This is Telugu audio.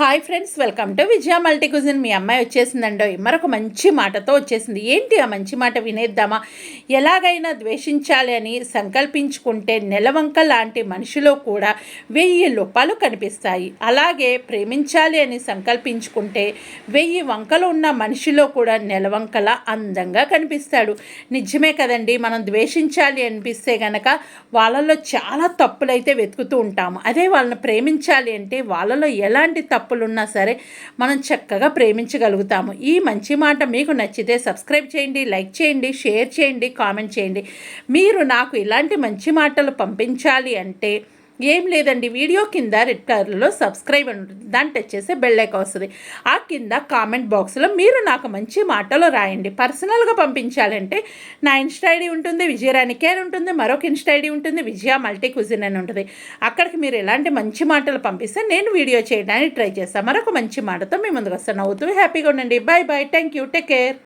Hi friends welcome to Vijaya multi cuisine మీ అమ్మాయి వచ్చేసిందండో. మరొక మంచి మాటతో వచ్చేసింది. ఏంటి ఆ మంచి మాట వినేద్దామా? ఎలాగైనా ద్వేషించాలి అని సంకల్పించుకుంటే నెలవంక లాంటి మనిషిలో కూడా వెయ్యి లోపాలు కనిపిస్తాయి. అలాగే ప్రేమించాలి అని సంకల్పించుకుంటే వెయ్యి వంకలు ఉన్న మనిషిలో కూడా నెలవంకల అందంగా కనిపిస్తాడు. నిజమే కదండి మనం ద్వేషించాలి అనిపిస్తే గనక వాళ్ళలో చాలా తప్పులైతే వెతుకుతూ ఉంటాము. అదే వాళ్ళని ప్రేమించాలి అంటే వాళ్ళలో ఎలాంటి తప్పు తప్పులున్నా సరే మనం చక్కగా ప్రేమించగలుగుతాము. ఈ మంచి మాట మీకు నచ్చితే సబ్స్క్రైబ్ చేయండి లైక్ చేయండి షేర్ చేయండి కామెంట్ చేయండి. మీరు నాకు ఇలాంటి మంచి మాటలు పంపించాలి అంటే ఏం లేదండి. వీడియో కింద రెడ్ కలర్లో సబ్స్క్రైబ్ అని ఉంటుంది దాన్ని టచ్ చేస్తే బెల్లైక్ వస్తుంది. ఆ కింద కామెంట్ బాక్స్లో మీరు నాకు మంచి మాటలు రాయండి. పర్సనల్గా పంపించాలంటే నా ఇన్స్టా ఐడి ఉంటుంది విజయరాణి కేర్ ఉంటుంది మరొక ఇన్స్టా ఐడి ఉంటుంది విజయ మల్టీ క్విజిన్ అని ఉంటుంది. అక్కడికి మీరు ఎలాంటి మంచి మాటలు పంపిస్తే నేను వీడియో చేయడానికి ట్రై చేస్తాను మరొక మంచి మాటతో మీ ముందుకు వస్తాను. నవ్వుతూ హ్యాపీగా ఉండండి. Bye bye thank you take care.